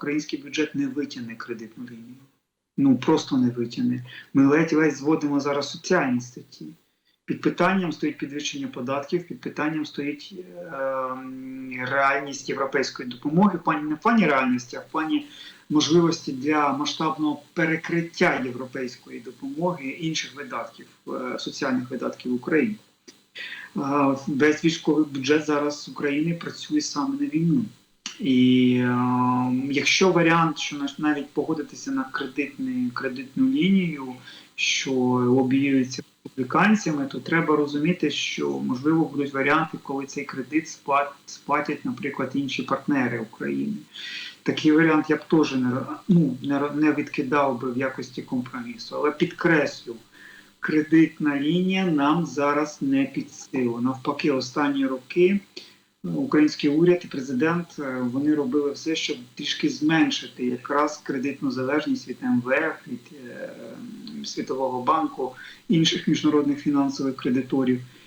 український бюджет не витягне кредитну лінію. Ну просто не витягне. Ми ледь-ледь зводимо зараз соціальні статті. Під питанням стоїть підвищення податків, під питанням стоїть е, реальність європейської допомоги, в плані не в плані реальності, а в плані можливості для масштабного перекриття європейської допомоги інших видатків, е, соціальних видатків України. Е, Весь військовий бюджет зараз України працює саме на війну. І е, якщо варіант, що навіть погодитися на кредитний, кредитну лінію, що лобіюється республіканцями, то треба розуміти, що можливо будуть варіанти, коли цей кредит сплат, сплатять, наприклад, інші партнери України. Такий варіант я б теж не, ну, не, відкидав би в якості компромісу, але підкреслю, кредитна лінія нам зараз не під силу. Навпаки, останні роки український уряд і президент е, вони робили все, щоб трішки зменшити якраз кредитну залежність від МВФ, від е, Світового банку, інших міжнародних фінансових кредиторів.